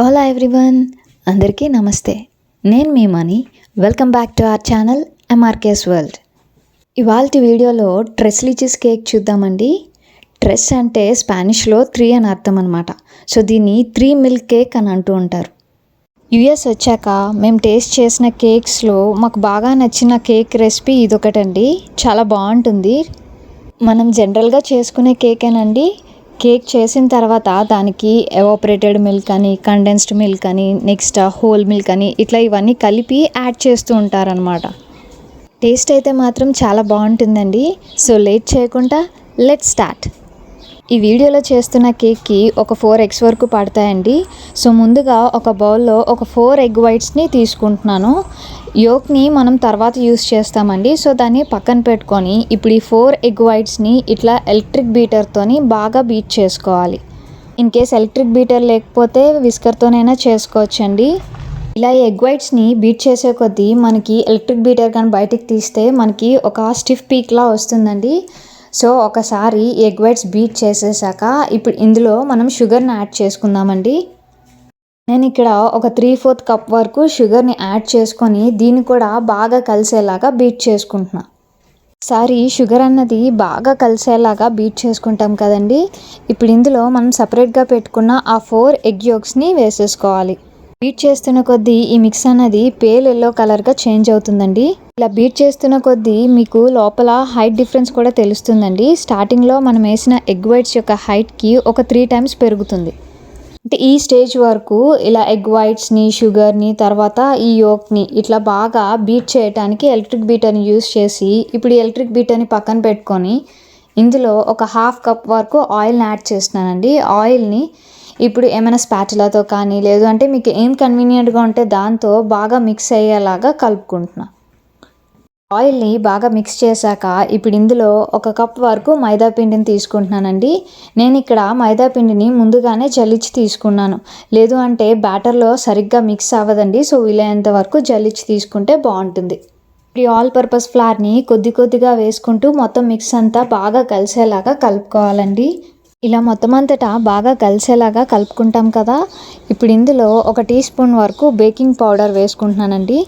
Hello everyone అందరికీ నమస్తే. నేను మీ Mani welcome back to our channel MRK's world ఇవాళ వీడియోలో ట్రెస్లిచిస్ కేక్ చూద్దామండి. ట్రెస్ అంటే స్పానిష్లో త్రీ అని అర్థం అనమాట సో దీన్ని త్రీ మిల్క్ కేక్ అని అంటూ ఉంటారు. యుఎస్ వచ్చాక మేము టేస్ట్ చేసిన కేక్స్లో మాకు బాగా నచ్చిన కేక్ రెసిపీ ఇదొకటండి. చాలా బాగుంటుంది. మనం జనరల్గా చేసుకునే కేకేనండి. కేక్ చేసిన తర్వాత దానికి ఎవాపరేటెడ్ మిల్క్ అని కండెన్స్డ్ మిల్క్ అని నెక్స్ట్ హోల్ మిల్క్ అని ఇట్లా ఇవన్నీ కలిపి యాడ్ చేస్తూ ఉంటారనమాట టేస్ట్ అయితే మాత్రం చాలా బాగుంటుందండి. సో లేట్ చేయకుండా లెట్ స్టార్ట్ ఈ వీడియోలో చేస్తున్న కేక్కి ఒక ఫోర్ ఎగ్స్ వరకు పడతాయండి. సో ముందుగా ఒక బౌల్లో ఒక ఫోర్ ఎగ్ వైట్స్ని తీసుకుంటున్నాను. యోక్ని మనం తర్వాత యూస్ చేస్తామండి. సో దాన్ని పక్కన పెట్టుకొని ఇప్పుడు ఈ ఫోర్ ఎగ్ వైట్స్ని ఇట్లా ఎలక్ట్రిక్ బీటర్తోని బాగా బీట్ చేసుకోవాలి. ఇన్ కేస్ ఎలక్ట్రిక్ బీటర్ లేకపోతే విస్కర్తోనైనా చేసుకోవచ్చండి. ఇలా ఎగ్ వైట్స్ని బీట్ చేసే కొద్దీ మనకి ఎలక్ట్రిక్ బీటర్ కానీ బయటికి తీస్తే మనకి ఒక స్టిఫ్ పీక్లా వస్తుందండి. సో ఒకసారి ఎగ్ వైట్స్ బీట్ చేసేసాక ఇప్పుడు ఇందులో మనం షుగర్ని యాడ్ చేసుకుందామండి. నేను ఇక్కడ ఒక త్రీ ఫోర్త్ కప్ వరకు షుగర్ని యాడ్ చేసుకొని దీన్ని కూడా బాగా కలిసేలాగా బీట్ చేసుకుంటున్నా. సారి షుగర్ అన్నది బాగా కలిసేలాగా బీట్ చేసుకుంటాం కదండి. ఇప్పుడు ఇందులో మనం సపరేట్గా పెట్టుకున్న ఆ ఫోర్ ఎగ్ యోక్స్ని వేసేసుకోవాలి. బీట్ చేస్తున్న కొద్దీ ఈ మిక్స్ అన్నది పేల్ ఎల్లో కలర్గా చేంజ్ అవుతుందండి. ఇలా బీట్ చేస్తున్న కొద్దీ మీకు లోపల హైట్ డిఫరెన్స్ కూడా తెలుస్తుందండి. స్టార్టింగ్లో మనం వేసిన ఎగ్ వైట్స్ యొక్క హైట్కి ఒక త్రీ టైమ్స్ పెరుగుతుంది. అంటే ఈ స్టేజ్ వరకు ఇలా ఎగ్ వైట్స్ని షుగర్ని తర్వాత ఈ యోక్ని ఇట్లా బాగా బీట్ చేయడానికి ఎలక్ట్రిక్ బీటర్ని యూస్ చేసి ఇప్పుడు ఎలక్ట్రిక్ బీటర్ని పక్కన పెట్టుకొని ఇందులో ఒక హాఫ్ కప్ వరకు ఆయిల్ని యాడ్ చేస్తున్నానండి. ఆయిల్ని ఇప్పుడు ఏమైనా స్పాటిలాతో కానీ లేదు అంటే మీకు ఏం కన్వీనియంట్గా ఉంటే దాంతో బాగా మిక్స్ అయ్యేలాగా కలుపుకుంటున్నా. ఆయిల్ని బాగా మిక్స్ చేశాక ఇప్పుడు ఇందులో ఒక కప్ వరకు మైదా పిండిని తీసుకుంటున్నానండి. నేను ఇక్కడ మైదా పిండిని ముందుగానే జల్లించి తీసుకున్నాను. లేదు అంటే బ్యాటర్లో సరిగ్గా మిక్స్ అవ్వదండి సో వీలైనంత వరకు జల్లించి తీసుకుంటే బాగుంటుంది. ఈ ఆల్ పర్పస్ ఫ్లార్ని కొద్ది కొద్దిగా వేసుకుంటూ మొత్తం మిక్స్ అంతా బాగా కలిసేలాగా కలుపుకోవాలండి. ఇలా మొత్తం అంతటా బాగా కలిసేలాగా కలుపుకుంటాం కదా. ఇప్పుడు ఇందులో ఒక టీ స్పూన్ వరకు బేకింగ్ పౌడర్ వేసుకుంటున్నానండి.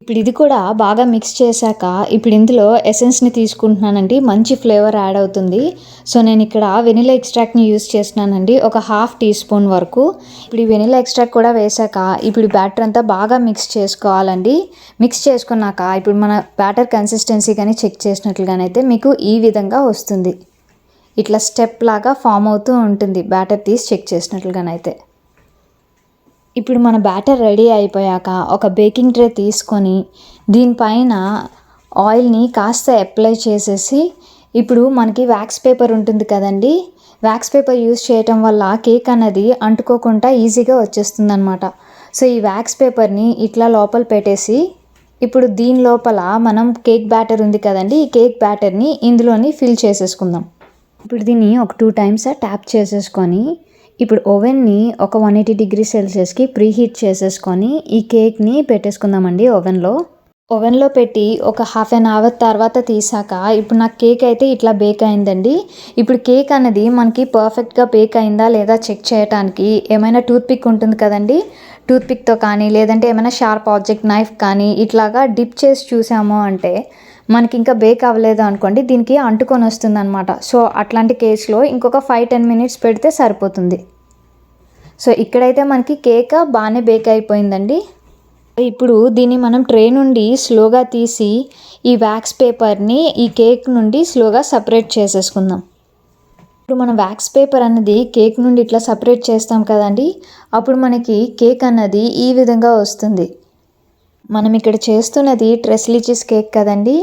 ఇప్పుడు ఇది కూడా బాగా మిక్స్ చేశాక ఇప్పుడు ఇందులో ఎసెన్స్ని తీసుకుంటున్నానండి. మంచి ఫ్లేవర్ యాడ్ అవుతుంది. సో నేను ఇక్కడ వెనిలా ఎక్స్ట్రాక్ట్ని యూస్ చేస్తున్నానండి. ఒక హాఫ్ టీ స్పూన్ వరకు. ఇప్పుడు ఈ వెనిలా ఎక్స్ట్రాక్ట్ కూడా వేసాక ఇప్పుడు బ్యాటర్ అంతా బాగా మిక్స్ చేసుకోవాలండి. మిక్స్ చేసుకున్నాక ఇప్పుడు మన బ్యాటర్ కన్సిస్టెన్సీ కానీ చెక్ చేసినట్లుగానైతే మీకు ఈ విధంగా వస్తుంది. ఇట్లా స్టెప్ లాగా ఫామ్ అవుతూ ఉంటుంది. బ్యాటర్ తీసి చెక్ చేసినట్లుగానైతే. ఇప్పుడు మన బ్యాటర్ రెడీ అయిపోయాక ఒక బేకింగ్ ట్రే తీసుకొని దీనిపైన ఆయిల్ని కాస్త అప్లై చేసేసి ఇప్పుడు మనకి వ్యాక్స్ పేపర్ ఉంటుంది కదండి. వ్యాక్స్ పేపర్ యూస్ చేయటం వల్ల కేక్ అన్నది అంటుకోకుండా ఈజీగా వచ్చేస్తుంది అనమాట సో ఈ వ్యాక్స్ పేపర్ని ఇట్లా లోపల పెట్టేసి ఇప్పుడు దీని లోపల మనం కేక్ బ్యాటర్ ఉంది కదండి. ఈ కేక్ బ్యాటర్ని ఇందులోని ఫిల్ చేసేసుకుందాం. ఇప్పుడు దీన్ని ఒక టూ టైమ్స్ ట్యాప్ చేసేసుకొని ఇప్పుడు ఓవెన్ని ఒక వన్ ఎయిటీ డిగ్రీ సెల్సియస్కి ప్రీ హీట్ చేసేసుకొని ఈ కేక్ని పెట్టేసుకుందామండి ఓవెన్లో ఓవెన్లో పెట్టి ఒక హాఫ్ అన్ అవర్ తర్వాత తీసాక ఇప్పుడు నాకు కేక్ అయితే ఇట్లా బేక్ అయిందండి. ఇప్పుడు కేక్ అనేది మనకి పర్ఫెక్ట్గా బేక్ అయిందా లేదా చెక్ చేయడానికి ఏమైనా టూత్ పిక్ ఉంటుంది కదండి? టూత్ పిక్తో కానీ లేదంటే ఏమైనా షార్ప్ ఆబ్జెక్ట్ నైఫ్ కానీ ఇట్లాగా డిప్ చేసి చూసాము అంటే మనకి ఇంకా బేక్ అవ్వలేదు అనుకోండి దీనికి అంటుకొని వస్తుంది అనమాట సో అట్లాంటి కేసులో ఇంకొక ఫైవ్ టెన్ మినిట్స్ పెడితే సరిపోతుంది. సో ఇక్కడైతే మనకి కేక్ బాగానే బేక్ అయిపోయిందండి. ఇప్పుడు దీన్ని మనం ట్రే నుండి స్లోగా తీసి ఈ వ్యాక్స్ పేపర్ని ఈ కేక్ నుండి స్లోగా సపరేట్ చేసేసుకుందాం. ఇప్పుడు మనం వ్యాక్స్ పేపర్ అన్నది కేక్ నుండి ఇట్లా సపరేట్ చేస్తాం కదండి అప్పుడు మనకి కేక్ అన్నది ఈ విధంగా వస్తుంది. మనం ఇక్కడ చేస్తున్నది ట్రెస్లిచిస్ కేక్ కదండి.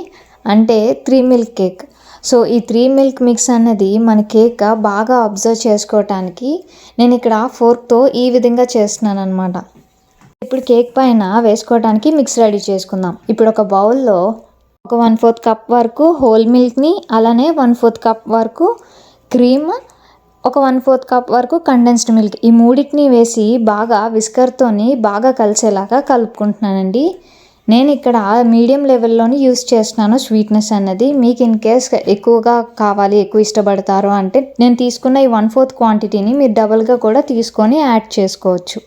అంటే త్రీ మిల్క్ కేక్. సో ఈ త్రీ మిల్క్ మిక్స్ అన్నది మన కేక్ బాగా అబ్జర్వ్ చేసుకోవటానికి నేను ఇక్కడ ఫోర్క్తో ఈ విధంగా చేస్తున్నాను అనమాట ఇప్పుడు కేక్ పైన వేసుకోవడానికి మిక్స్ రెడీ చేసుకుందాం. ఇప్పుడు ఒక బౌల్లో ఒక వన్ ఫోర్త్ కప్ వరకు హోల్ మిల్క్ని అలానే వన్ ఫోర్త్ కప్ వరకు క్రీమ్ ఒక వన్ ఫోర్త్ కప్ వరకు కండెన్స్డ్ మిల్క్ ఈ మూడింటిని వేసి బాగా విస్కర్తోని బాగా కలిసేలాగా కలుపుకుంటున్నానండి. నేను ఇక్కడ మీడియం లెవెల్లోని యూస్ చేస్తున్నాను స్వీట్నెస్ అన్నది. మీకు ఇన్ కేస్ ఎక్కువగా కావాలి ఎక్కువ ఇష్టపడతారు అంటే నేను తీసుకున్న ఈ వన్ ఫోర్త్ క్వాంటిటీని మీరు డబల్గా కూడా తీసుకొని యాడ్ చేసుకోవచ్చు.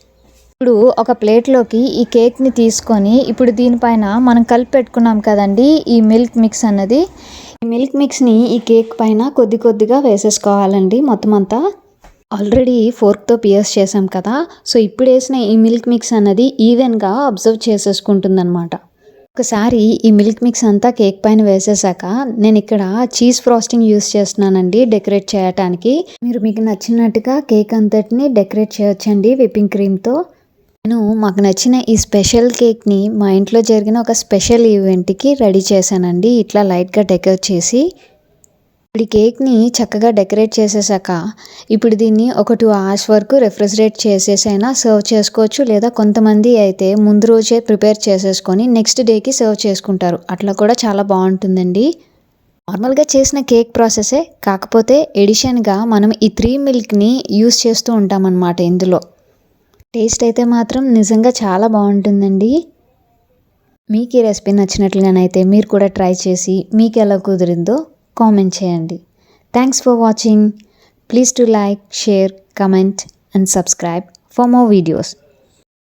ఇప్పుడు ఒక ప్లేట్లోకి ఈ కేక్ని తీసుకొని ఇప్పుడు దీనిపైన మనం కలిపి పెట్టుకున్నాం కదండి ఈ మిల్క్ మిక్స్ అన్నది. ఈ మిల్క్ మిక్స్ని ఈ కేక్ పైన కొద్ది కొద్దిగా వేసేసుకోవాలండి మొత్తం అంతా. ఆల్రెడీ ఫోర్క్తో పియర్స్ చేసాం కదా సో ఇప్పుడు వేసిన ఈ మిల్క్ మిక్స్ అన్నది ఈవెన్గా అబ్జర్వ్ చేసేసుకుంటుంది అనమాట ఒకసారి ఈ మిల్క్ మిక్స్ అంతా కేక్ పైన వేసేసాక నేను ఇక్కడ చీజ్ ఫ్రాస్టింగ్ యూస్ చేస్తున్నానండి డెకరేట్ చేయటానికి. మీరు మీకు నచ్చినట్టుగా కేక్ అంతటిని డెకరేట్ చేయొచ్చండి విప్పింగ్ క్రీమ్తో. నేను మాకు నచ్చిన ఈ స్పెషల్ కేక్ని మా ఇంట్లో జరిగిన ఒక స్పెషల్ ఈవెంట్కి రెడీ చేశానండి. ఇట్లా లైట్గా డెకరేట్ చేసి. ఇప్పుడు ఈ కేక్ని చక్కగా డెకరేట్ చేసేసాక ఇప్పుడు దీన్ని ఒక టూ అవర్స్ వరకు రెఫ్రిజిరేట్ చేసేసైనా సర్వ్ చేసుకోవచ్చు లేదా కొంతమంది అయితే ముందు రోజే ప్రిపేర్ చేసేసుకొని నెక్స్ట్ డేకి సర్వ్ చేసుకుంటారు. అట్లా కూడా చాలా బాగుంటుందండి. నార్మల్గా చేసిన కేక్ ప్రాసెసే కాకపోతే ఎడిషన్గా మనం ఈ త్రీ మిల్క్ని యూస్ చేస్తూ ఉంటామన్నమాట ఇందులో. టేస్ట్ అయితే మాత్రం నిజంగా చాలా బాగుంటుందండి. మీకు ఈ రెసిపీ నచ్చినట్లుగానైతే మీరు కూడా ట్రై చేసి మీకు ఎలా కుదిరిందో కామెంట్ చేయండి. Thanks for watching please to like share comment and subscribe for more videos